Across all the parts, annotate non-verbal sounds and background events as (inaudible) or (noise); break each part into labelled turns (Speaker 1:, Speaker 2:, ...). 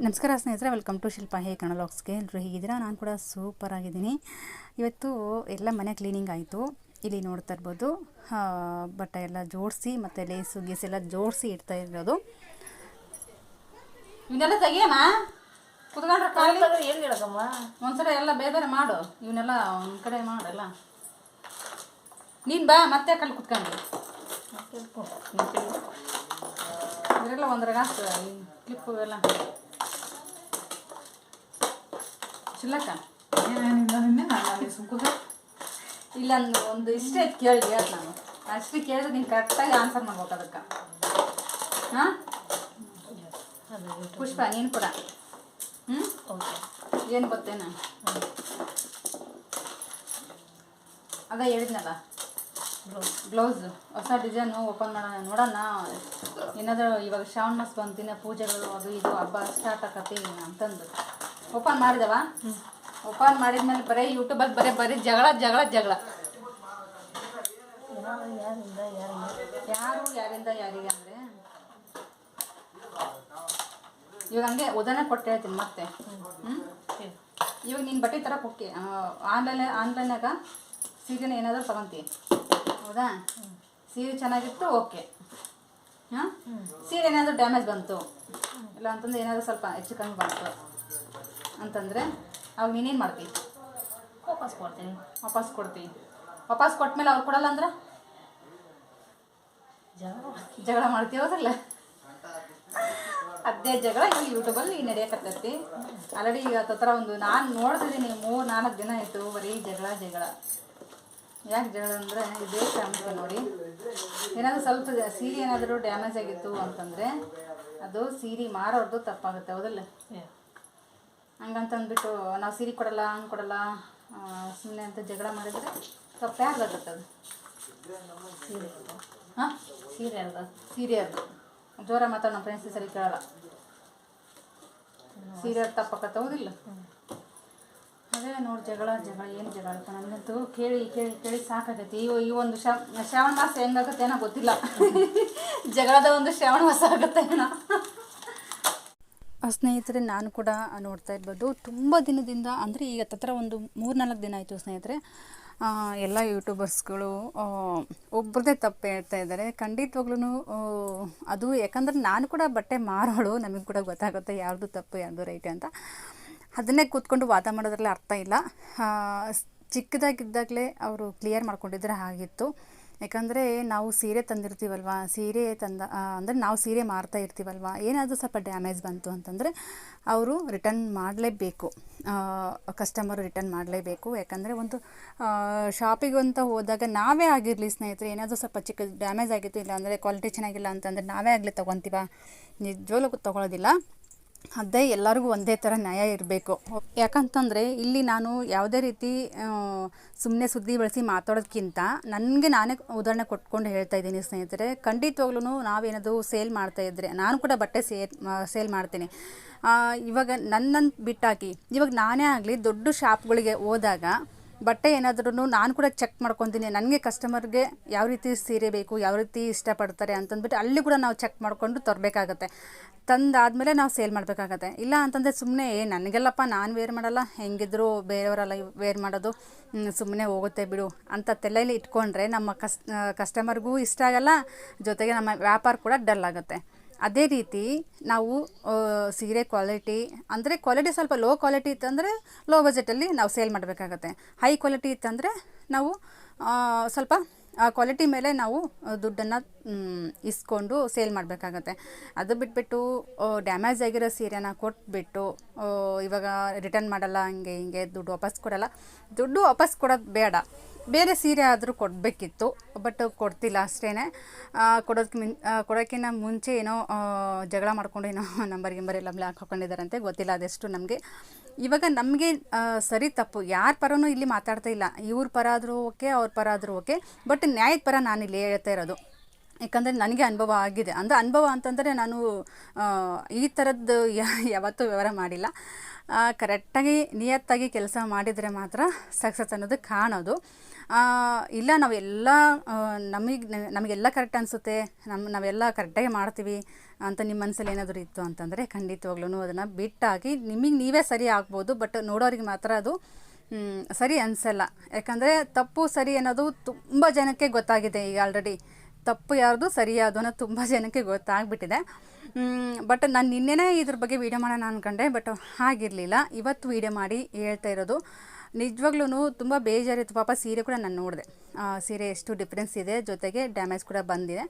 Speaker 1: ನಮಸ್ಕಾರ ಸ್ನೇಹಿತರೆ welcome to ಶಿಲ್ಪ ಹೇ ಕನ್ನಡಾಕ್ಸ್ಗೆ ಎಲ್ಲರೂ ಹೇಗಿದ್ದೀರಾ? ನಾನು ಕೂಡ ಸೂಪರ್ ಆಗಿದ್ದೀನಿ. ಇವತ್ತು ಎಲ್ಲ ಮನೆ ಕ್ಲೀನಿಂಗ್ ಆಯಿತು. ಇಲ್ಲಿ ನೋಡ್ತಾ ಇರ್ಬೋದು ಬಟ್ಟೆ ಎಲ್ಲ ಜೋಡಿಸಿ ಮತ್ತು ಲೇಸು ಗೀಸ್ ಎಲ್ಲ ಜೋಡಿಸಿ ಇಡ್ತಾ ಇರೋದು. ಇವನ್ನೆಲ್ಲ ತೆಗಿಯಮ್ಮ ಕುತ್ಕೊಂಡ್ರೆ
Speaker 2: ಏನು ಹೇಳಕಮ್ಮ
Speaker 1: ಒಂದ್ಸಲ ಎಲ್ಲ ಬೇರೆ ಬೇರೆ ಮಾಡು. ಇವನ್ನೆಲ್ಲ ಒಂದು ಕಡೆ ಮಾಡಲ್ಲ. ನೀನು ಬಾ ಮತ್ತೆ ಕಲ್ಲಿ ಕುತ್ಕೊಂಡು ಇವರೆಲ್ಲ ಒಂದ್ರಾಗ ಕ್ಲಿಪ್ಪು ಎಲ್ಲ. ಚಿಲ್ಲಕ್ಕ ಇಲ್ಲ ಒಂದು ಇಷ್ಟೇ ಕೇಳಿ ಹೇಳಿ ನಾನು. ಅಷ್ಟು ಕೇಳಿದ್ರೆ ನೀನು ಕರೆಕ್ಟಾಗಿ ಆನ್ಸರ್ ಮಾಡ್ಬೇಕು ಅದಕ್ಕೆ. ಹಾಂ? ಪುಷ್ಪ, ನೀನು ಕೂಡ. ಹ್ಞೂ ಏನು ಗೊತ್ತೇನ ಅದ ಹೇಳಿದ್ನಲ್ಲ? ಬ್ಲೌಸ್. ಹೊಸ ಡಿಸೈನು ಓಪನ್ ಮಾಡೋಣ, ನೋಡೋಣ. ಏನಾದರೂ ಇವಾಗ ಶ್ರಾವಣ ಮಾಸ ಬಂತಿನ ಪೂಜೆಗಳು, ಅದು ಇದು ಹಬ್ಬ ಸ್ಟಾರ್ಟ್ ಆಕತಿ ಅಂತಂದು ಓಪನ್ ಮಾಡಿದವ? ಓಪನ್ ಮಾಡಿದ್ಮೇಲೆ ಬರೀ ಯೂಟ್ಯೂಬಲ್ಲಿ ಬರೀ ಬರೀ ಜಗಳ ಜಗಳ ಜಗಳ. ಯಾರು ಯಾರಿಂದ ಯಾರಿಗೆ ಅಂದರೆ? ಇವಾಗ ಹಂಗೆ ಉದಾಹರಣೆ ಕೊಟ್ಟು ಹೇಳ್ತೀನಿ ಮತ್ತೆ. ಹ್ಞೂ ಇವಾಗ ನೀನು ಬಟ್ಟೆ ತರಕ್ಕೆ ಓಕೆ ಆನ್ಲೈನ್ ಆನ್ಲೈನಾಗ ಸೀರೆನ ಏನಾದರೂ ತಗೊಂತಿ. ಹೌದಾ? ಸೀರೆ ಚೆನ್ನಾಗಿತ್ತು ಓಕೆ. ಹಾಂ? ಸೀರೆ ಏನಾದರೂ ಡ್ಯಾಮೇಜ್ ಬಂತು? ಇಲ್ಲ ಅಂತಂದ್ರೆ ಏನಾದರೂ ಸ್ವಲ್ಪ ಹೆಚ್ಚು ಕಮ್ಮಿ ಬಂತು. ಅಂತಂದರೆ ಅವಾಗ ನೀನೇನು ಮಾಡ್ತೀವಿ
Speaker 2: ವಾಪಸ್ ಕೊಡ್ತೀನಿ,
Speaker 1: ವಾಪಸ್ ಕೊಡ್ತೀವಿ ವಾಪಸ್ ಕೊಟ್ಮೇಲೆ ಅವ್ರು ಕೊಡಲ್ಲ ಅಂದ್ರೆ?
Speaker 2: ಜಗಳ
Speaker 1: ಜಗಳ ಮಾಡ್ತೀವಿ ಹೌದಲ್ಲ ಅದೇ ಜಗಳ ಇಲ್ಲಿ ಯೂಟ್ಯೂಬಲ್ಲಿ ನಡೆಯಕತ್ತೈತಿ. ಆಲ್ರೆಡಿ ಈಗ ಒಂದು ನಾನು ನೋಡ್ತಿದ್ದೀನಿ ಮೂರು ನಾಲ್ಕು ದಿನ ಆಯಿತು ಬರೀ ಜಗಳ ಜಗಳ. ಯಾಕೆ ಜಗಳ ಅಂದರೆ ಇದೇ ಫ್ಯಾಮಿಲಿ ನೋಡಿ. ಏನಾದರೂ ಸ್ವಲ್ಪ ಸೀರೆ ಏನಾದರೂ ಡ್ಯಾಮೇಜ್ ಆಗಿತ್ತು ಅಂತಂದರೆ ಅದು ಸೀರೆ ಮಾರೋರ್ದು ತಪ್ಪಾಗುತ್ತೆ, ಹೌದಲ್ಲ? ಹಂಗಂತಂದ್ಬಿಟ್ಟು ನಾವು ಸೀರೆ ಕೊಡಲ್ಲ, ಹಂಗೆ ಕೊಡಲ್ಲ ಸುಮ್ಮನೆ ಅಂತ ಜಗಳ ಮಾಡಿದರೆ ಸ್ವಲ್ಪ ಯಾರ್ದಾಗುತ್ತೆ ಅದು
Speaker 2: ಸೀರೆ
Speaker 1: ಹಾಂ?
Speaker 2: ಸೀರೆ ಅಲ್ಲ
Speaker 1: ಸೀರೆ ಅದು ಜೋರ ಮಾತಾಡ, ನಮ್ಮ ಫ್ರೆಂಡ್ಸ್ ಸರಿ ಕೇಳಲ್ಲ. ಸೀರೆ ತಪ್ಪಕತ್ತ ಹೌದಿಲ್ಲ ಅದೇ ನೋಡಿ ಜಗಳ ಜಗಳ, ಏನು ಜಗಳ ನನಗಂತೂ ಕೇಳಿ ಕೇಳಿ ಕೇಳಿ ಸಾಕಾಗೈತಿ. ಈ ಈ ಒಂದು ಶ್ರಾ ಶ್ರಾವಣ ಮಾಸ ಹೆಂಗಾಗತ್ತೆ ಏನೋ ಗೊತ್ತಿಲ್ಲ. (laughs) ಜಗಳದ ಒಂದು ಶ್ರಾವಣ ಮಾಸ ಆಗುತ್ತೆ ಏನೋ. ಸ್ನೇಹಿತರೆ, ನಾನು ಕೂಡ ನೋಡ್ತಾ ಇರ್ಬೋದು. ತುಂಬ ದಿನದಿಂದ, ಅಂದರೆ ಈಗ ತತ್ರ ಒಂದು ಮೂರು ನಾಲ್ಕು ದಿನ ಆಯಿತು ಸ್ನೇಹಿತರೆ. ಎಲ್ಲ ಯೂಟ್ಯೂಬರ್ಸ್ಗಳು ಒಬ್ಬರದೇ ತಪ್ಪು ಹೇಳ್ತಾ ಇದ್ದಾರೆ. ಖಂಡಿತವಾಗ್ಲೂ ಅದು ಯಾಕಂದ್ರೆ ನಾನು ಕೂಡ ಬಟ್ಟೆ ಮಾರೋಳು, ನಮಗೆ ಕೂಡ ಗೊತ್ತಾಗುತ್ತೆ ಯಾರ್ದು ತಪ್ಪು, ಯಾರ್ದು ರೈಟ್ ಅಂತ. ಅದನ್ನೇ ಕೂತ್ಕೊಂಡು ವಾದ ಮಾಡೋದ್ರಲ್ಲಿ ಅರ್ಥ ಇಲ್ಲ. ಚಿಕ್ಕದಾಗಿದ್ದಾಗಲೇ ಅವರು ಕ್ಲಿಯರ್ ಮಾಡ್ಕೊಂಡಿದ್ರೆ ಆಗಿತ್ತು. ಯಾಕಂದರೆ ನಾವು ಸೀರೆ ತಂದಿರ್ತೀವಲ್ವ? ಸೀರೆ ತಂದ ಅಂದರೆ ನಾವು ಸೀರೆ ಮಾರ್ತಾ ಇರ್ತೀವಲ್ವ? ಏನಾದರೂ ಸ್ವಲ್ಪ ಡ್ಯಾಮೇಜ್ ಬಂತು ಅಂತಂದರೆ ಅವರು ರಿಟರ್ನ್ ಮಾಡಲೇಬೇಕು. ಕಸ್ಟಮರು ರಿಟರ್ನ್ ಮಾಡಲೇಬೇಕು. ಯಾಕಂದರೆ ಒಂದು ಶಾಪಿಗೆ ಅಂತ ಹೋದಾಗ ನಾವೇ ಆಗಿರಲಿ ಸ್ನೇಹಿತರೆ, ಏನಾದರೂ ಸ್ವಲ್ಪ ಚಿಕ್ಕ ಡ್ಯಾಮೇಜ್ ಆಗಿತ್ತು ಇಲ್ಲ ಅಂದರೆ ಕ್ವಾಲಿಟಿ ಚೆನ್ನಾಗಿಲ್ಲ ಅಂತಂದರೆ ನಾವೇ ಆಗಲಿ ತೊಗೊತೀವ? ನಿಜವಾಗ್ಲೂ ತೊಗೊಳೋದಿಲ್ಲ. ಅದೇ ಎಲ್ಲರಿಗೂ ಒಂದೇ ಥರ ನ್ಯಾಯ ಇರಬೇಕು. ಯಾಕಂತಂದರೆ ಇಲ್ಲಿ ನಾನು ಯಾವುದೇ ರೀತಿ ಸುಮ್ಮನೆ ಸುದ್ದಿ ಬಳಸಿ ಮಾತಾಡೋದಕ್ಕಿಂತ ನನಗೆ ನಾನೇ ಉದಾಹರಣೆ ಕೊಟ್ಕೊಂಡು ಹೇಳ್ತಾ ಇದ್ದೀನಿ ಸ್ನೇಹಿತರೆ. ಖಂಡಿತವಾಗ್ಲೂ ನಾವೇನಾದರೂ ಸೇಲ್ ಮಾಡ್ತಾ ಇದ್ದರೆ ನಾನು ಕೂಡ ಬಟ್ಟೆ ಸೇಲ್ ಸೇಲ್ ಮಾಡ್ತೀನಿ. ಇವಾಗ ನನ್ನನ್ನು ಬಿಟ್ಟಾಕಿ, ಇವಾಗ ನಾನೇ ಆಗಲಿ ದೊಡ್ಡ ಶಾಪ್ಗಳಿಗೆ ಹೋದಾಗ ಬಟ್ಟೆ ಏನಾದ್ರೂ ನಾನು ಕೂಡ ಚೆಕ್ ಮಾಡ್ಕೊತೀನಿ. ನನಗೆ ಕಸ್ಟಮರ್ಗೆ ಯಾವ ರೀತಿ ಸೀರೆ ಬೇಕು, ಯಾವ ರೀತಿ ಇಷ್ಟಪಡ್ತಾರೆ ಅಂತಂದ್ಬಿಟ್ಟು ಅಲ್ಲಿ ಕೂಡ ನಾವು ಚೆಕ್ ಮಾಡಿಕೊಂಡು ತರಬೇಕಾಗತ್ತೆ. ತಂದಾದಮೇಲೆ ನಾವು ಸೇಲ್ ಮಾಡಬೇಕಾಗತ್ತೆ. ಇಲ್ಲ ಅಂತಂದರೆ ಸುಮ್ಮನೆ ಏ, ನನಗೆಲ್ಲಪ್ಪ ನಾನು ವೇರ್ ಮಾಡಲ್ಲ, ಹೆಂಗಿದ್ರು ಬೇರೆಯವರೆಲ್ಲ ವೇರ್ ಮಾಡೋದು ಸುಮ್ಮನೆ ಹೋಗುತ್ತೆ ಬಿಡು ಅಂತ ತಲೆಯಲ್ಲಿ ಇಟ್ಕೊಂಡ್ರೆ ನಮ್ಮ ಕಸ್ ಕಸ್ಟಮರ್ಗೂ ಇಷ್ಟ ಆಗಲ್ಲ, ಜೊತೆಗೆ ನಮ್ಮ ವ್ಯಾಪಾರ ಕೂಡ ಡಲ್ ಆಗುತ್ತೆ. ಅದೇ ರೀತಿ ನಾವು ಸೀರೆ ಕ್ವಾಲಿಟಿ ಅಂದರೆ ಕ್ವಾಲಿಟಿ ಸ್ವಲ್ಪ ಲೋ ಕ್ವಾಲಿಟಿ ಇತ್ತಂದರೆ ಲೋ ಬಜೆಟಲ್ಲಿ ನಾವು ಸೇಲ್ ಮಾಡಬೇಕಾಗತ್ತೆ. ಹೈ ಕ್ವಾಲಿಟಿ ಇತ್ತಂದರೆ ನಾವು ಸ್ವಲ್ಪ ಕ್ವಾಲಿಟಿ ಮೇಲೆ ನಾವು ದುಡ್ಡನ್ನು ಇಸ್ಕೊಂಡು ಸೇಲ್ ಮಾಡಬೇಕಾಗತ್ತೆ. ಅದು ಬಿಟ್ಬಿಟ್ಟು ಡ್ಯಾಮೇಜ್ ಆಗಿರೋ ಸೀರೆನ ಕೊಟ್ಬಿಟ್ಟು ಇವಾಗ ರಿಟರ್ನ್ ಮಾಡಲ್ಲ, ಹಂಗೆ ಹಿಂಗೆ, ದುಡ್ಡು ವಾಪಸ್ ಕೊಡಲ್ಲ. ದುಡ್ಡು ವಾಪಸ್ ಕೊಡೋದು ಬೇಡ. ಬೇರೆ ಸೀರೆ ಆದರೂ ಕೊಡಬೇಕಿತ್ತು, ಬಟ್ ಕೊಡ್ತಿಲ್ಲ ಅಷ್ಟೇ ಕೊಡೋದಕ್ಕೆ ಮಿನ್ ಕೊಡೋಕ್ಕಿಂತ ಮುಂಚೆ ಏನೋ ಜಗಳ ಮಾಡ್ಕೊಂಡು ಏನೋ (laughs) ನಂಬರ್ ಗಿಂಬರ್ ಎಲ್ಲ ಬ್ಲಾಕ್ ಹಾಕೊಂಡಿದ್ದಾರಂತೆ, ಗೊತ್ತಿಲ್ಲ ಅದೆಷ್ಟು ನಮಗೆ. ಇವಾಗ ನಮಗೆ ಸರಿ ತಪ್ಪು. ಯಾರ ಪರನೂ ಇಲ್ಲಿ ಮಾತಾಡ್ತಾ ಇಲ್ಲ. ಇವ್ರ ಪರ ಆದರೂ ಓಕೆ, ಅವ್ರ ಪರ ಆದರೂ ಓಕೆ. ಬಟ್ ನ್ಯಾಯದ ಪರ ನಾನು ಇಲ್ಲಿ ಹೇಳ್ತಾ ಇರೋದು. ಯಾಕಂದರೆ ನನಗೆ ಅನುಭವ ಆಗಿದೆ. ಅಂದರೆ ಅನುಭವ ಅಂತಂದರೆ ನಾನು ಈ ಥರದ್ದು ಯಾವತ್ತೂ ವ್ಯವಹಾರ ಮಾಡಿಲ್ಲ. ಕರೆಕ್ಟಾಗಿ ನಿಯತ್ತಾಗಿ ಕೆಲಸ ಮಾಡಿದರೆ ಮಾತ್ರ ಸಕ್ಸಸ್ ಅನ್ನೋದು ಕಾಣೋದು. ಇಲ್ಲ, ನಾವೆಲ್ಲ ನಮಗೆ, ನಮಗೆಲ್ಲ ಕರೆಕ್ಟ್ ಅನಿಸುತ್ತೆ. ನಮ್ಮ ನಾವೆಲ್ಲ ಕರೆಕ್ಟಾಗಿ ಮಾಡ್ತೀವಿ ಅಂತ ನಿಮ್ಮ ಮನಸ್ಸಲ್ಲಿ ಏನಾದರೂ ಇತ್ತು ಅಂತಂದರೆ ಖಂಡಿತವಾಗ್ಲೂ ಅದನ್ನು ಬಿಟ್ಟಾಗಿ ನಿಮಗೆ ನೀವೇ ಸರಿ ಆಗ್ಬೋದು ಬಟ್ ನೋಡೋರಿಗೆ ಮಾತ್ರ ಅದು ಸರಿ ಅನಿಸಲ್ಲ. ಯಾಕಂದರೆ ತಪ್ಪು ಸರಿ ಅನ್ನೋದು ತುಂಬ ಜನಕ್ಕೆ ಗೊತ್ತಾಗಿದೆ ಈಗ ಆಲ್ರೆಡಿ ತಪ್ಪು ಯಾರ್ದು ಸರಿಯಾದು ಅನ್ನೋದು ತುಂಬ ಜನಕ್ಕೆ ಗೊತ್ತಾಗ್ಬಿಟ್ಟಿದೆ. ಬಟ್ ನಾನು ನಿನ್ನೆನೇ ಇದ್ರ ಬಗ್ಗೆ ವೀಡಿಯೋ ಮಾಡೋಣ ಅಂದ್ಕೊಂಡೆ ಬಟ್ ಹಾಗಿರಲಿಲ್ಲ. ಇವತ್ತು ವೀಡಿಯೋ ಮಾಡಿ ಹೇಳ್ತಾ ಇರೋದು ನಿಜವಾಗ್ಲೂ ತುಂಬ ಬೇಜಾರಿತ್ತು. ಪಾಪ ಸೀರೆ ಕೂಡ ನಾನು ನೋಡಿದೆ. ಸೀರೆ ಎಷ್ಟು ಡಿಫ್ರೆನ್ಸ್ ಇದೆ, ಜೊತೆಗೆ ಡ್ಯಾಮೇಜ್ ಕೂಡ ಬಂದಿದೆ.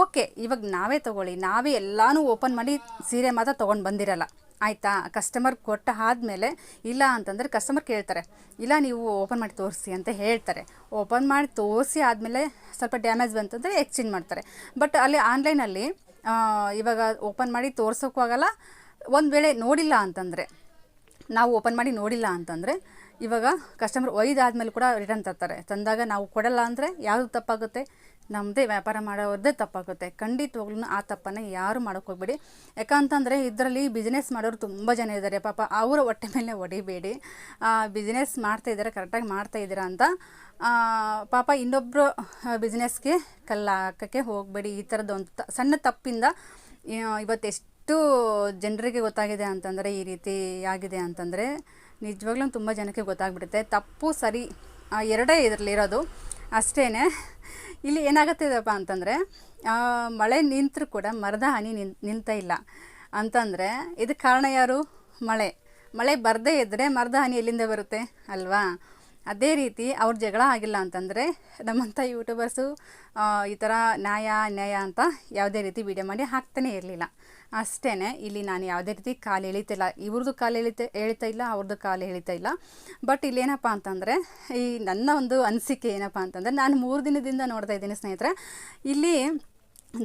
Speaker 1: ಓಕೆ ಇವಾಗ ನಾವೇ ತೊಗೊಳ್ಳಿ. ನಾವೇ ಎಲ್ಲನೂ ಓಪನ್ ಮಾಡಿ ಸೀರೆ ಮಾತ್ರ ತೊಗೊಂಡು ಬಂದಿರಲ್ಲ. ಆಯಿತಾ? ಕಸ್ಟಮರ್ ಕೊಟ್ಟ ಆದಮೇಲೆ ಇಲ್ಲ ಅಂತಂದರೆ ಕಸ್ಟಮರ್ ಕೇಳ್ತಾರೆ. ಇಲ್ಲ, ನೀವು ಓಪನ್ ಮಾಡಿ ತೋರಿಸಿ ಅಂತ ಹೇಳ್ತಾರೆ. ಓಪನ್ ಮಾಡಿ ತೋರಿಸಿ ಆದಮೇಲೆ ಸ್ವಲ್ಪ ಡ್ಯಾಮೇಜ್ ಬಂತಂದರೆ ಎಕ್ಸ್ಚೇಂಜ್ ಮಾಡ್ತಾರೆ. ಬಟ್ ಅಲ್ಲಿ ಆನ್ಲೈನಲ್ಲಿ ಇವಾಗ ಓಪನ್ ಮಾಡಿ ತೋರ್ಸೋಕ್ಕೂ ಆಗಲ್ಲ. ಒಂದು ವೇಳೆ ನೋಡಿಲ್ಲ ಅಂತಂದರೆ, ನಾವು ಓಪನ್ ಮಾಡಿ ನೋಡಿಲ್ಲ ಅಂತಂದರೆ ಇವಾಗ ಕಸ್ಟಮರ್ ಒಯ್ದಾದ್ಮೇಲೆ ಕೂಡ ರಿಟರ್ನ್ ತರ್ತಾರೆ. ತಂದಾಗ ನಾವು ಕೊಡಲ್ಲ ಅಂದರೆ ಯಾವುದು ತಪ್ಪಾಗುತ್ತೆ? ನಮ್ಮದೇ ವ್ಯಾಪಾರ ಮಾಡೋದೇ ತಪ್ಪಾಗುತ್ತೆ. ಖಂಡಿತವಾಗ್ಲೂ ಆ ತಪ್ಪನ್ನು ಯಾರು ಮಾಡೋಕ್ಕೆ ಹೋಗ್ಬೇಡಿ. ಯಾಕಂತಂದರೆ ಇದರಲ್ಲಿ ಬಿಸ್ನೆಸ್ ಮಾಡೋರು ತುಂಬ ಜನ ಇದ್ದಾರೆ ಪಾಪ ಅವರ ಹೊಟ್ಟೆ ಮೇಲೆ ಹೊಡಿಬೇಡಿ. ಬಿಸ್ನೆಸ್ ಮಾಡ್ತಾ ಇದ್ದಾರೆ ಕರೆಕ್ಟಾಗಿ ಮಾಡ್ತಾ ಇದ್ದೀರಾ ಅಂತ. ಪಾಪ ಇನ್ನೊಬ್ಬರು ಬಿಸ್ನೆಸ್ಗೆ ಕಲ್ಲ ಹಾಕೋಕ್ಕೆ ಹೋಗಬೇಡಿ. ಈ ಥರದ್ದು ಒಂದು ತ- ಸಣ್ಣ ತಪ್ಪಿಂದ ಇವತ್ತು ಇವತ್ತೆಷ್ಟು ಜನರಿಗೆ ಗೊತ್ತಾಗಿದೆ ಅಂತಂದರೆ ಈ ರೀತಿ ಆಗಿದೆ ಅಂತಂದರೆ ನಿಜವಾಗ್ಲೂ ತುಂಬ ಜನಕ್ಕೆ ಗೊತ್ತಾಗ್ಬಿಡುತ್ತೆ. ತಪ್ಪು, ಸರಿ ಎರಡೇ ಇದರಲ್ಲಿ ಇರೋದು ಅಷ್ಟೇ ಇಲ್ಲಿ ಏನಾಗುತ್ತಿದೆಪ್ಪ ಅಂತಂದರೆ ಮಳೆ ನಿಂತರೂ ಕೂಡ ಮರದ ಹನಿ ನಿನ್ ನಿಲ್ತಾ ಇಲ್ಲ. ಅಂತಂದರೆ, ಇದಕ್ಕೆ ಕಾರಣ ಯಾರು? ಮಳೆ. ಮಳೆ ಬರದೇ ಇದ್ದರೆ ಮರದ ಹನಿ ಎಲ್ಲಿಂದ ಬರುತ್ತೆ? ಅಲ್ವಾ? ಅದೇ ರೀತಿ ಅವ್ರ ಜಗಳ ಆಗಿಲ್ಲ ಅಂತಂದರೆ ನಮ್ಮಂಥ ಯೂಟ್ಯೂಬರ್ಸು ಈ ಥರ ನ್ಯಾಯ, ಅನ್ಯಾಯ ಅಂತ ಯಾವುದೇ ರೀತಿ ವಿಡಿಯೋ ಮಾಡಿ ಹಾಕ್ತಾನೇ ಇರಲಿಲ್ಲ. ಅಷ್ಟೇ ಇಲ್ಲಿ ನಾನು ಯಾವುದೇ ರೀತಿ ಕಾಲು ಎಳಿತಿಲ್ಲ ಇವ್ರದ್ದು ಕಾಲು ಎಳಿತ, ಎಳಿತಾ ಇಲ್ಲ ಅವ್ರದ್ದು ಕಾಲು ಎಳಿತಾ ಇಲ್ಲ. ಬಟ್ ಇಲ್ಲೇನಪ್ಪ ಅಂತಂದರೆ, ಈ ನನ್ನ ಒಂದು ಅನಿಸಿಕೆ ಏನಪ್ಪ ಅಂತಂದರೆ, ನಾನು ಮೂರು ದಿನದಿಂದ ನೋಡ್ತಾ ಇದ್ದೀನಿ ಸ್ನೇಹಿತರೆ. ಇಲ್ಲಿ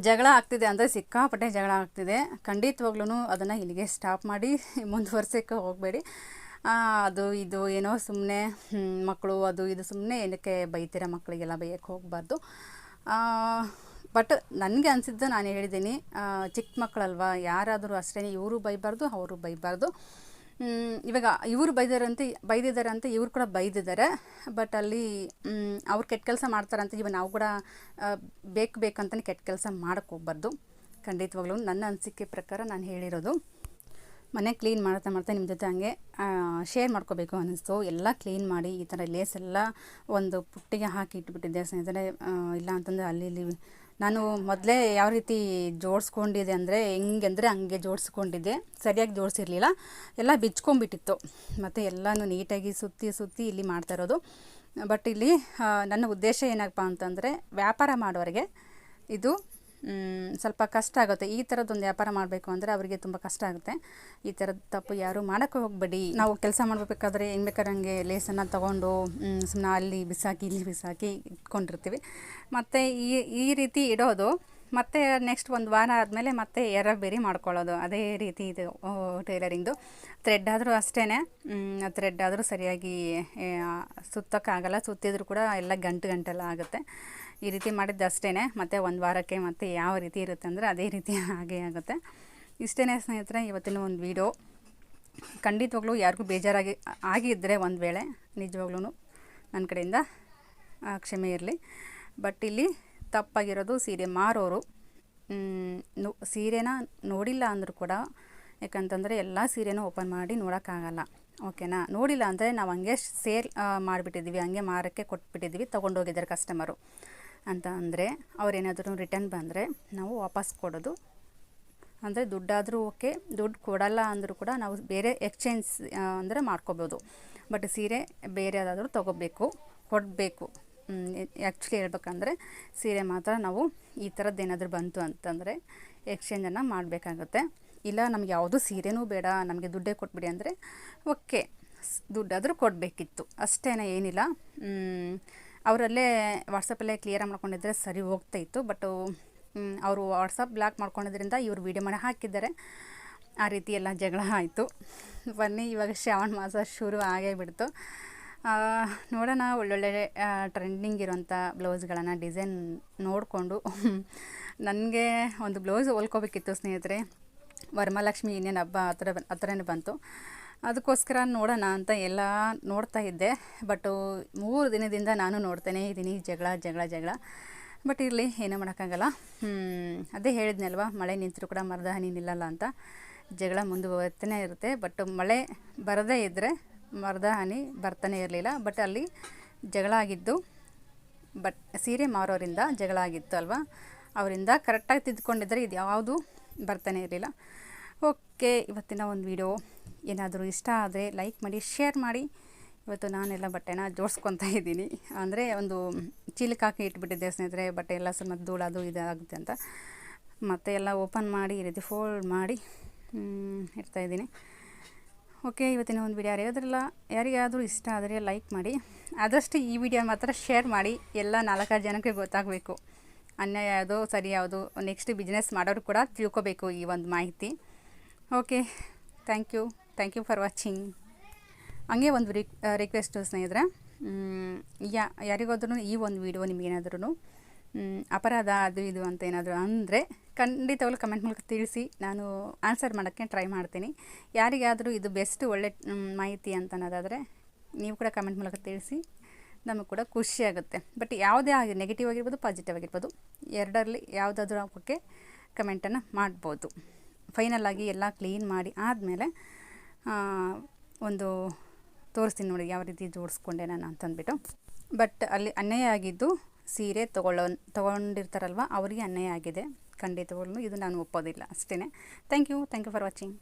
Speaker 1: ಜಗಳ ಆಗ್ತಿದೆ ಅಂದರೆ ಸಿಕ್ಕಾಪಟ್ಟೆ ಜಗಳ ಆಗ್ತಿದೆ. ಖಂಡಿತವಾಗ್ಲೂ ಅದನ್ನು ಇಲ್ಲಿಗೆ ಸ್ಟಾಪ್ ಮಾಡಿ, ಮುಂದುವರ್ಸೋಕ್ಕೆ ಹೋಗಬೇಡಿ. ಅದು ಇದು ಏನೋ ಸುಮ್ಮನೆ ಮಕ್ಕಳು ಅದು ಇದು ಸುಮ್ಮನೆ ಏನಕ್ಕೆ ಬೈತೀರ ಮಕ್ಕಳಿಗೆಲ್ಲ ಬೈಯಕ್ಕೆ ಹೋಗಬಾರ್ದು. ಬಟ್ ನನಗೆ ಅನಿಸಿದ್ದು ನಾನು ಹೇಳಿದ್ದೀನಿ ಚಿಕ್ಕ ಮಕ್ಕಳಲ್ವಾ ಯಾರಾದರೂ ಅಷ್ಟೇ ಇವರು ಬೈಬಾರ್ದು, ಅವರು ಬೈಬಾರ್ದು. ಇವಾಗ ಇವರು ಬೈದಾರಂತೆ ಬೈದಿದ್ದಾರೆ ಅಂತ ಇವರು ಕೂಡ ಬೈದಿದ್ದಾರೆ ಬಟ್ ಅಲ್ಲಿ ಅವ್ರು ಕೆಟ್ಟ ಕೆಲಸ ಮಾಡ್ತಾರಂತ, ಇವಾಗ ನಾವು ಕೂಡ ಬೇಕು ಬೇಕಂತಲೇ ಕೆಟ್ಟ ಕೆಲಸ ಮಾಡೋಕ್ಕೆ ಹೋಗ್ಬಾರ್ದು. ಖಂಡಿತವಾಗ್ಲೂ ನನ್ನ ಅನಿಸಿಕೆ ಪ್ರಕಾರ ನಾನು ಹೇಳಿರೋದು. ಮನೆ ಕ್ಲೀನ್ ಮಾಡ್ತಾ ಮಾಡ್ತಾ ನಿಮ್ಮ ಜೊತೆ ಹಂಗೆ ಶೇರ್ ಮಾಡ್ಕೋಬೇಕು ಅನ್ನಿಸ್ತು. ಎಲ್ಲ ಕ್ಲೀನ್ ಮಾಡಿ ಈ ಥರ ಲೇಸ್ ಎಲ್ಲ ಒಂದು ಪುಟ್ಟಿಗೆ ಹಾಕಿ ಇಟ್ಬಿಟ್ಟಿದ್ದೆ ಸ್ನೇಹಿತರೆ. ಇಲ್ಲ ಅಂತಂದರೆ ಅಲ್ಲಿ ಇಲ್ಲಿ ನಾನು ಮೊದಲೇ ಯಾವ ರೀತಿ ಜೋಡಿಸ್ಕೊಂಡಿದ್ದೆ ಅಂದರೆ, ಹೆಂಗೆ ಅಂದರೆ ಹಂಗೆ ಜೋಡಿಸ್ಕೊಂಡಿದ್ದೆ. ಸರಿಯಾಗಿ ಜೋಡಿಸಿರ್ಲಿಲ್ಲ. ಎಲ್ಲ ಬಿಚ್ಕೊಂಡ್ಬಿಟ್ಟಿತ್ತು. ಮತ್ತು ಎಲ್ಲನೂ ನೀಟಾಗಿ ಸುತ್ತಿ ಸುತ್ತಿ ಇಲ್ಲಿ ಮಾಡ್ತಾ ಇರೋದು. ಬಟ್ ಇಲ್ಲಿ ನನ್ನ ಉದ್ದೇಶ ಏನಪ್ಪ ಅಂತಂದರೆ ವ್ಯಾಪಾರ ಮಾಡೋರಿಗೆ ಇದು ಸ್ವಲ್ಪ ಕಷ್ಟ ಆಗುತ್ತೆ. ಈ ಥರದ್ದೊಂದು ವ್ಯಾಪಾರ ಮಾಡಬೇಕು ಅಂದರೆ ಅವರಿಗೆ ತುಂಬ ಕಷ್ಟ ಆಗುತ್ತೆ. ಈ ಥರದ ತಪ್ಪು ಯಾರು ಮಾಡೋಕ್ಕೆ ಹೋಗಬೇಡಿ. ನಾವು ಕೆಲಸ ಮಾಡಬೇಕಾದ್ರೆ ಹೆಂಗೆ ಬೇಕಾದ್ರೆ ಹಂಗೆ ಲೇಸನ್ನು ತೊಗೊಂಡು ಸುಮ್ಮನೆ ಅಲ್ಲಿ ಬಿಸಾಕಿ, ಇಲ್ಲಿ ಬಿಸಾಕಿ ಇಟ್ಕೊಂಡಿರ್ತೀವಿ. ಮತ್ತು ಈ ಈ ರೀತಿ ಇಡೋದು, ಮತ್ತು ನೆಕ್ಸ್ಟ್ ಒಂದು ವಾರ ಆದಮೇಲೆ ಮತ್ತೆ ಬೇರೆ ಮಾಡ್ಕೊಳ್ಳೋದು. ಅದೇ ರೀತಿ ಇದು ಟೈಲರಿಂಗ್ದು ಥ್ರೆಡ್ ಆದರೂ ಅಷ್ಟೇ ಥ್ರೆಡ್ ಆದರೂ ಸರಿಯಾಗಿ ಸುತ್ತಕ್ಕಾಗಲ್ಲ. ಸುತ್ತಿದ್ರು ಕೂಡ ಎಲ್ಲ ಗಂಟು ಗಂಟೆಲ್ಲ ಆಗುತ್ತೆ. ಈ ರೀತಿ ಮಾಡಿದ್ದು ಅಷ್ಟೇ ಮತ್ತು ಒಂದು ವಾರಕ್ಕೆ ಮತ್ತೆ ಯಾವ ರೀತಿ ಇರುತ್ತೆ ಅಂದರೆ ಅದೇ ರೀತಿ ಹಾಗೆ ಆಗುತ್ತೆ. ಇಷ್ಟೇ ಸ್ನೇಹಿತರೆ, ಇವತ್ತಿನ ಒಂದು ವೀಡಿಯೋ. ಖಂಡಿತವಾಗ್ಲೂ ಯಾರಿಗೂ ಬೇಜಾರಾಗಿ ಆಗಿದ್ದರೆ ಒಂದು ವೇಳೆ ನಿಜವಾಗ್ಲೂ ನನ್ನ ಕಡೆಯಿಂದ ಕ್ಷಮೆ ಇರಲಿ. ಬಟ್ ಇಲ್ಲಿ ತಪ್ಪಾಗಿರೋದು ಸೀರೆ ಮಾರೋರು. ಸೀರೆನ ನೋಡಿಲ್ಲ ಅಂದರೂ ಕೂಡ, ಯಾಕಂತಂದರೆ ಎಲ್ಲ ಸೀರೆನೂ ಓಪನ್ ಮಾಡಿ ನೋಡೋಕ್ಕಾಗಲ್ಲ. ಓಕೆನಾ? ನೋಡಿಲ್ಲ ಅಂದರೆ ನಾವು ಹಂಗೆ ಸೇಲ್ ಮಾಡಿಬಿಟ್ಟಿದ್ದೀವಿ ಹಂಗೆ ಮಾರೋಕ್ಕೆ ಕೊಟ್ಬಿಟ್ಟಿದ್ದೀವಿ ತೊಗೊಂಡೋಗಿದ್ದಾರೆ ಕಸ್ಟಮರು ಅಂತ ಅಂದರೆ ಅವ್ರೇನಾದರೂ ರಿಟರ್ನ್ ಬಂದರೆ ನಾವು ವಾಪಸ್ ಕೊಡೋದು. ಅಂದರೆ ದುಡ್ಡಾದರೂ ಓಕೆ ದುಡ್ಡು ಕೊಡಲ್ಲ ಅಂದರೂ ಕೂಡ ನಾವು ಬೇರೆ ಎಕ್ಸ್ಚೇಂಜ್ ಅಂದರೆ ಮಾಡ್ಕೋಬೋದು. ಬಟ್ ಸೀರೆ ಬೇರೆ ಯಾವುದಾದ್ರೂ ತೊಗೋಬೇಕು, ಕೊಡಬೇಕು. ಆ್ಯಕ್ಚುಲಿ ಹೇಳ್ಬೇಕಂದ್ರೆ ಸೀರೆ ಮಾತ್ರ ನಾವು ಈ ಥರದ್ದು ಏನಾದರೂ ಬಂತು ಅಂತಂದರೆ ಎಕ್ಸ್ಚೇಂಜನ್ನು ಮಾಡಬೇಕಾಗುತ್ತೆ. ಇಲ್ಲ ನಮ್ಗೆ ಯಾವುದು ಸೀರೆನೂ ಬೇಡ, ನಮಗೆ ದುಡ್ಡೇ ಕೊಟ್ಬಿಡಿ ಅಂದರೆ ಓಕೆ ದುಡ್ಡಾದರೂ ಕೊಡಬೇಕಿತ್ತು. ಅಷ್ಟೇ ಏನಿಲ್ಲ. ಅವರಲ್ಲೇ ವಾಟ್ಸಪ್ಪಲ್ಲೇ ಕ್ಲಿಯರ್ ಮಾಡ್ಕೊಂಡಿದ್ರೆ ಸರಿ ಹೋಗ್ತಾ ಇತ್ತು. ಬಟ್ ಅವರು ವಾಟ್ಸಪ್ ಬ್ಲಾಕ್ ಮಾಡ್ಕೊಂಡಿದ್ರಿಂದ ಇವರು ವೀಡಿಯೋ ಮಾಡಿ ಹಾಕಿದ್ದಾರೆ. ಆ ರೀತಿ ಎಲ್ಲ ಜಗಳ ಆಯಿತು. ಬನ್ನಿ, ಇವಾಗ ಶ್ರಾವಣ ಮಾಸ ಶುರು ಆಗೇ ಬಿಡ್ತು. ನೋಡೋಣ, ಒಳ್ಳೊಳ್ಳೆ ಟ್ರೆಂಡಿಂಗ್ ಇರೋಂಥ ಬ್ಲೌಸ್ಗಳನ್ನು ಡಿಸೈನ್ ನೋಡಿಕೊಂಡು. ನನಗೆ ಒಂದು ಬ್ಲೌಸ್ ಹೊಲ್ಕೋಬೇಕಿತ್ತು ಸ್ನೇಹಿತರೆ. ವರಮಹಾಲಕ್ಷ್ಮಿ ಇನ್ನೇನು ಹಬ್ಬ ಹತ್ರ ಹತ್ರನೇ ಬಂತು. ಅದಕ್ಕೋಸ್ಕರ ನೋಡೋಣ ಅಂತ ಎಲ್ಲ ನೋಡ್ತಾ ಇದ್ದೆ. ಬಟ್ ಮೂರು ದಿನದಿಂದ ನಾನು ನೋಡ್ತಾನೇ ಇದ್ದೀನಿ. ಜಗಳ ಜಗಳ ಜಗಳ. ಬಟ್ ಇರಲಿ, ಏನೂ ಮಾಡೋಕ್ಕಾಗಲ್ಲ. ಅದೇ ಹೇಳಿದ್ನಲ್ವ, ಮಳೆ ನಿಂತರೂ ಕೂಡ ಮರದ ಹನಿ ನಿಲ್ಲಲ್ಲ ಅಂತ. ಜಗಳ ಮುಂದುವರ್ತನೇ ಇರುತ್ತೆ. ಬಟ್ ಮಳೆ ಬರದೇ ಇದ್ದರೆ ಮರದ ಹನಿ ಬರ್ತಾನೆ ಇರಲಿಲ್ಲ. ಬಟ್ ಅಲ್ಲಿ ಜಗಳ ಆಗಿದ್ದು ಬಟ್ ಸೀರೆ ಮಾರೋರಿಂದ ಜಗಳ ಆಗಿತ್ತು ಅಲ್ವಾ? ಅವರಿಂದ ಕರೆಕ್ಟಾಗಿ ತಿದ್ದುಕೊಂಡಿದ್ದರೆ ಇದು ಯಾವುದು ಬರ್ತಾನೆ ಇರಲಿಲ್ಲ. ಓಕೆ, ಇವತ್ತಿನ ಒಂದು ವಿಡಿಯೋ. ಏನಾದರೂ ಇಷ್ಟ ಆದರೆ ಲೈಕ್ ಮಾಡಿ, ಶೇರ್ ಮಾಡಿ. ಇವತ್ತು ನಾನೆಲ್ಲ ಬಟ್ಟೆನ ಜೋಡಿಸ್ಕೊತಾ ಇದ್ದೀನಿ. ಅಂದರೆ ಒಂದು ಚೀಲಕ್ಕೆ ಹಾಕಿ ಇಟ್ಬಿಟ್ಟಿದ್ದೆ ಸ್ನೇಹಿತರೆ, ಬಟ್ಟೆ ಎಲ್ಲ ಸ್ವಲ್ಪ ಧೂಳು ಅದು ಇದಾಗುತ್ತೆ ಅಂತ. ಮತ್ತೆ ಎಲ್ಲ ಓಪನ್ ಮಾಡಿ, ಈ ರೀತಿ ಫೋಲ್ಡ್ ಮಾಡಿ ಇಡ್ತಾಯಿದ್ದೀನಿ ಓಕೆ, ಇವತ್ತಿನ ಒಂದು ವಿಡಿಯೋ ಯಾರ್ಯಾದ್ರಲ್ಲ ಯಾರಿಗಾದರೂ ಇಷ್ಟ ಆದರೆ ಲೈಕ್ ಮಾಡಿ. ಆದಷ್ಟು ಈ ವಿಡಿಯೋ ಮಾತ್ರ ಶೇರ್ ಮಾಡಿ. ಎಲ್ಲ ನಾಲ್ಕಾರು ಜನಕ್ಕೆ ಗೊತ್ತಾಗಬೇಕು. ಅನ್ಯಾಯ ಯಾವುದು, ಸರಿ ಯಾವುದು, ನೆಕ್ಸ್ಟ್ ಬಿಸ್ನೆಸ್ ಮಾಡೋರು ಕೂಡ ತಿಳ್ಕೊಬೇಕು ಈ ಒಂದು ಮಾಹಿತಿ. Okay thank you thank you for watching ಹಂಗೆ ಒಂದು ರಿಕ್ ರಿಕ್ವೆಸ್ಟು ಸ್ನೇಹಿತರೆ. ಯಾ, ಯಾರಿಗಾದ್ರೂ ಈ ಒಂದು ವಿಡಿಯೋ ನಿಮಗೇನಾದ್ರೂ ಅಪರಾಧ ಅದು ಇದು ಅಂತ ಏನಾದರೂ ಅಂದರೆ ಖಂಡಿತವಾಗ್ಲೂ ಕಮೆಂಟ್ ಮೂಲಕ ತಿಳಿಸಿ. ನಾನು ಆನ್ಸರ್ ಮಾಡೋಕ್ಕೆ ಟ್ರೈ ಮಾಡ್ತೀನಿ. ಯಾರಿಗಾದರೂ ಇದು ಬೆಸ್ಟ್ ಒಳ್ಳೆ ಮಾಹಿತಿ ಅಂತ ಅನ್ನೋದಾದರೆ ನೀವು ಕೂಡ ಕಮೆಂಟ್ ಮೂಲಕ ತಿಳಿಸಿ. ನಮಗೆ ಕೂಡ ಖುಷಿ ಆಗುತ್ತೆ. ಬಟ್ ಯಾವುದೇ ಆಗಿ ನೆಗೆಟಿವ್ ಆಗಿರ್ಬೋದು ಪಾಸಿಟಿವ್ ಆಗಿರ್ಬೋದು, ಎರಡರಲ್ಲಿ ಯಾವುದಾದ್ರೂ ಹಾಕೋಕ್ಕೆ ಕಮೆಂಟನ್ನು ಮಾಡ್ಬೋದು. ಫೈನಲ್ ಆಗಿ ಎಲ್ಲ ಕ್ಲೀನ್ ಮಾಡಿ ಆದಮೇಲೆ ಒಂದು ತೋರಿಸ್ತೀನಿ ನೋಡಿ ಯಾವ ರೀತಿ ಜೋಡಿಸ್ಕೊಂಡೆ ನಾನು ಅಂತಂದ್ಬಿಟ್ಟು. ಬಟ್ ಅಲ್ಲಿ ಅನ್ಯಾಯ ಆಗಿದ್ದು ಸೀರೆ ತೊಗೊಳ್ಳೋ, ತೊಗೊಂಡಿರ್ತಾರಲ್ವ, ಅವರಿಗೆ ಅನ್ಯಾಯ ಆಗಿದೆ ಖಂಡಿತವಾಗ್ಲೂ, ಇದು ನಾನು ಒಪ್ಪೋದಿಲ್ಲ ಅಷ್ಟೇ thank you thank you for watching